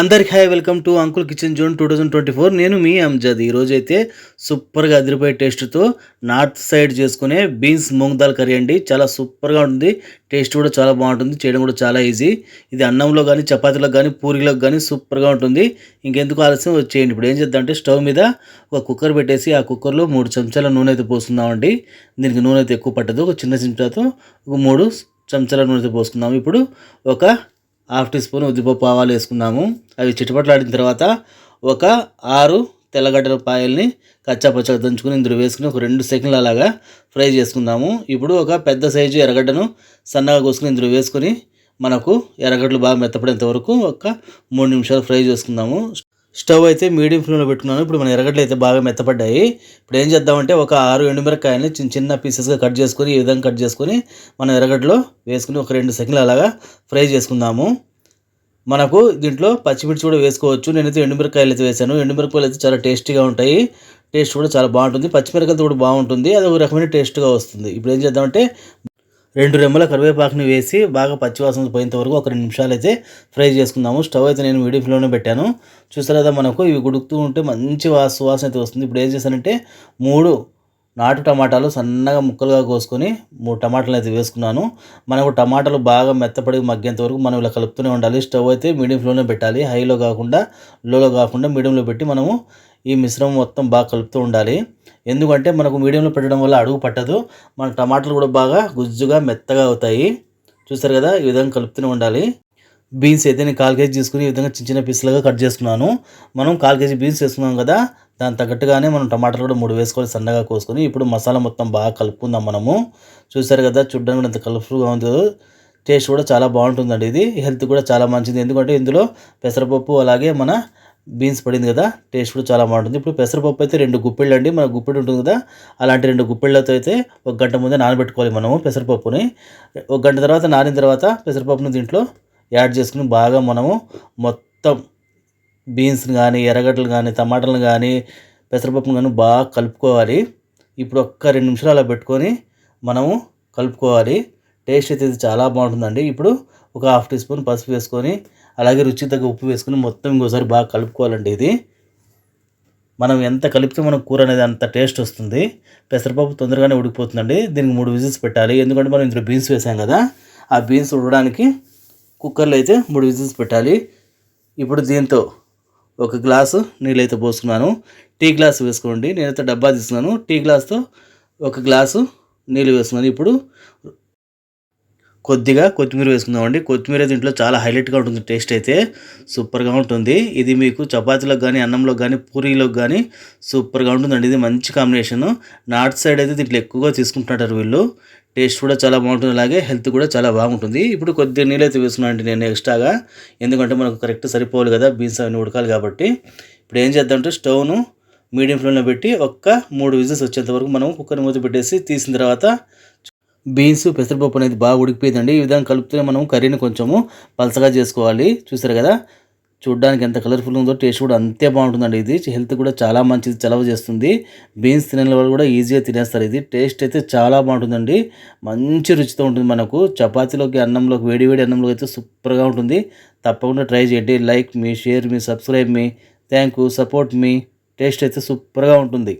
అందరికి hi welcome to uncle kitchen zone two thousand twenty four. నేను మీ అంజద్. ఈరోజు అయితే సూపర్గా అదిరిపోయే టేస్ట్తో నార్త్ సైడ్ చేసుకునే బీన్స్ మూంగ్ దాల్ కర్రీ అండి. చాలా సూపర్గా ఉంటుంది. టేస్ట్ కూడా చాలా బాగుంటుంది. చేయడం కూడా చాలా ఈజీ. ఇది అన్నంలో కానీ చపాతీలకు కానీ పూరీలకు కానీ సూపర్గా ఉంటుంది. ఇంకెందుకు ఆలస్యం? వచ్చేయండి ఇప్పుడు ఏం చేద్దాం అంటే స్టవ్ మీద ఒక కుక్కర్ పెట్టేసి ఆ కుక్కర్లో మూడు చెంచాల నూనె అయితే పోసుకుందామండి. దీనికి నూనె అయితే ఎక్కువ పట్టదు. ఒక చిన్న చెంచాతో ఒక మూడు చెంచాల నూనె అయితే పోసుకుందాం. ఇప్పుడు ఒక హాఫ్ టీ స్పూన్ ఉద్దిపప్పు ఆవాలు వేసుకున్నాము. అవి చిటపట్లాడిన తర్వాత ఒక ఆరు తెల్లగడ్డల పాయల్ని కచ్చా పచ్చగా దంచుకుని ఇందులో వేసుకుని ఒక రెండు సెకండ్లు అలాగా ఫ్రై చేసుకుందాము. ఇప్పుడు ఒక పెద్ద సైజు ఎర్రగడ్డను సన్నగా కోసుకుని ఇందులో వేసుకొని మనకు ఎర్రగడ్డలు బాగా మెత్తపడేంత వరకు ఒక మూడు నిమిషాలు ఫ్రై చేసుకుందాము. స్టవ్ అయితే మీడియం ఫ్లేమ్లో పెట్టుకున్నాను. ఇప్పుడు మన ఎర్రగడ్డలు అయితే బాగా మెత్తపడ్డాయి. ఇప్పుడు ఏం చేద్దామంటే ఒక ఆరు ఎండుమిరకాయలని చిన్న చిన్న పీసెస్గా కట్ చేసుకొని ఈ విధంగా కట్ చేసుకొని మనం ఎర్రగడ్డలో వేసుకుని ఒక రెండు సెకండ్లు అలాగా ఫ్రై చేసుకుందాము. మనకు దీంట్లో పచ్చిమిర్చి కూడా వేసుకోవచ్చు. నేనైతే ఎండుమిరకాయలు అయితే వేసాను. ఎండుమిరకాయలు అయితే చాలా టేస్టీగా ఉంటాయి. టేస్ట్ కూడా చాలా బాగుంటుంది. పచ్చిమిరకాయలతో కూడా బాగుంటుంది. అది ఒక రకమైన టేస్ట్గా వస్తుంది. ఇప్పుడు ఏం చేద్దామంటే రెండు రెమ్మల కరివేపాకుని వేసి బాగా పచ్చివాసన పోయేంత వరకు ఒక రెండు నిమిషాలు అయితే ఫ్రై చేసుకుందాము. స్టవ్ అయితే నేను మీడియం ఫ్లేమ్లో పెట్టాను. చూసారా మనకు ఇవి గుడుకుతూ ఉంటే మంచి వాస వాసన అయితే వస్తుంది. ఇప్పుడు ఏం చేశానంటే మూడు నాటు టమాటాలు సన్నగా ముక్కలుగా కోసుకొని మూడు టమాటాలు అయితే వేసుకున్నాను. మనకు టమాటాలు బాగా మెత్తపడి మగ్గేంత వరకు మనం ఇలా కలుపుతూనే ఉండాలి. స్టవ్ అయితే మీడియం ఫ్లేమ్లో పెట్టాలి. హైలో కాకుండా లోలో కాకుండా మీడియంలో పెట్టి మనము ఈ మిశ్రమం మొత్తం బాగా కలుపుతూ ఉండాలి. ఎందుకంటే మనకు మీడియంలో పెట్టడం వల్ల అడుగు పట్టదు. మన టమాటాలు కూడా బాగా గుజ్జుగా మెత్తగా అవుతాయి. చూస్తారు కదా ఈ విధంగా కలుపుతూనే ఉండాలి. బీన్స్ అయితే నేను కాల్ కేజీ తీసుకుని ఈ విధంగా చిన్న చిన్న పీసులుగా కట్ చేసుకున్నాను. మనం కాల్ కేజీ బీన్స్ వేసుకున్నాం కదా దాని తగ్గట్టుగానే మనం టమాటాలు కూడా మూడు వేసుకొని సన్నగా కోసుకొని. ఇప్పుడు మసాలా మొత్తం బాగా కలుపుకుందాం మనము. చూసారు కదా చూడడానికి కూడా ఎంత కలర్ఫుల్గా ఉందో. టేస్ట్ కూడా చాలా బాగుంటుందండి ఇది. హెల్త్ కూడా చాలా మంచిది. ఎందుకంటే ఇందులో పెసరపప్పు అలాగే మన బీన్స్ పడింది కదా టేస్ట్ కూడా చాలా బాగుంటుంది. ఇప్పుడు పెసరపప్పు అయితే రెండు గుప్పిళ్ళు అండి. మన గుప్పిడి ఉంటుంది కదా అలాంటి రెండు గుప్పిళ్ళతో అయితే ఒక గంట ముందే నానబెట్టుకోవాలి మనము పెసరపప్పుని. ఒక గంట తర్వాత నానిన తర్వాత పెసరపప్పును దీంట్లో యాడ్ చేసుకుని బాగా మనము మొత్తం బీన్స్ని కానీ ఎర్రగడ్డలు కానీ టమాటాలు కానీ పెసరపప్పును కానీ బాగా కలుపుకోవాలి. ఇప్పుడు ఒక్క రెండు నిమిషాలు అలా పెట్టుకొని మనము కలుపుకోవాలి. టేస్ట్ అయితే ఇది చాలా బాగుంటుందండి. ఇప్పుడు ఒక హాఫ్ టీ స్పూన్ పసుపు వేసుకొని అలాగే రుచి తగ్గ ఉప్పు వేసుకొని మొత్తం ఇంకోసారి బాగా కలుపుకోవాలండి ఇది. మనం ఎంత కలిపితే మన కూర అనేది అంత టేస్ట్ వస్తుంది. పెసరపప్పు తొందరగానే ఉడికిపోతుందండి. దీనికి మూడు విజిల్స్ పెట్టాలి. ఎందుకంటే మనం ఇందులో బీన్స్ వేసాం కదా. ఆ బీన్స్ ఉడడానికి కుక్కర్లో అయితే మూడు విజిల్స్ పెట్టాలి. ఇప్పుడు దీంతో ఒక గ్లాసు నీళ్ళైతే పోసుకున్నాను. టీ గ్లాస్ వేసుకోండి. నేనైతే డబ్బా తీసుకున్నాను. టీ గ్లాస్తో ఒక గ్లాసు నీళ్ళు వేసుకున్నాను. ఇప్పుడు కొద్దిగా కొత్తిమీర వేసుకుందామండి. కొత్తిమీర దీంట్లో చాలా హైలైట్గా ఉంటుంది టేస్ట్ అయితే సూపర్గా ఉంటుంది. ఇది మీకు చపాతీలకు కానీ అన్నంలో కానీ పూరీలోకి కానీ సూపర్గా ఉంటుందండి. ఇది మంచి కాంబినేషన్. నార్త్ సైడ్ అయితే దీంట్లో ఎక్కువగా తీసుకుంటుంటారు వీళ్ళు. టేస్ట్ కూడా చాలా బాగుంటుంది. అలాగే హెల్త్ కూడా చాలా బాగుంటుంది. ఇప్పుడు కొద్దిగా నీళ్ళు అయితే వేసుకున్నాను నేను ఎక్స్ట్రాగా. ఎందుకంటే మనకు కరెక్ట్ సరిపోవాలి కదా బీన్స్ అవన్నీ ఉడకాలి కాబట్టి. ఇప్పుడు ఏం చేద్దామంటే స్టవ్ను మీడియం ఫ్లేమ్లో పెట్టి ఒక్క మూడు విజిల్స్ వచ్చేంత వరకు మనం కుక్కర్ మూత పెట్టేసి తీసిన తర్వాత బీన్స్ పెసరపప్పు అనేది బాగా ఉడికిపోయిందండి. ఈ విధంగా కలుపుతూనే మనం కర్రీని కొంచెము పలసగా చేసుకోవాలి. చూసారు కదా? చూడడానికి ఎంత కలర్ఫుల్ ఉందో టేస్ట్ కూడా అంతే బాగుంటుందండి ఇది. హెల్త్ కూడా చాలా మంచిది చలవ చేస్తుంది. బీన్స్ తినే వాళ్ళు కూడా ఈజీగా తినేస్తారు ఇది. టేస్ట్ అయితే చాలా బాగుంటుందండి. మంచి రుచితో ఉంటుంది మనకు. చపాతీలోకి అన్నంలోకి వేడివేడి అన్నంలోకి అయితే సూపర్గా ఉంటుంది. తప్పకుండా ట్రై చేయండి. లైక్ మీ షేర్ మీ సబ్స్క్రైబ్ మీ థ్యాంక్ యూ సపోర్ట్ మీ టేస్ట్ అయితే సూపర్గా ఉంటుంది.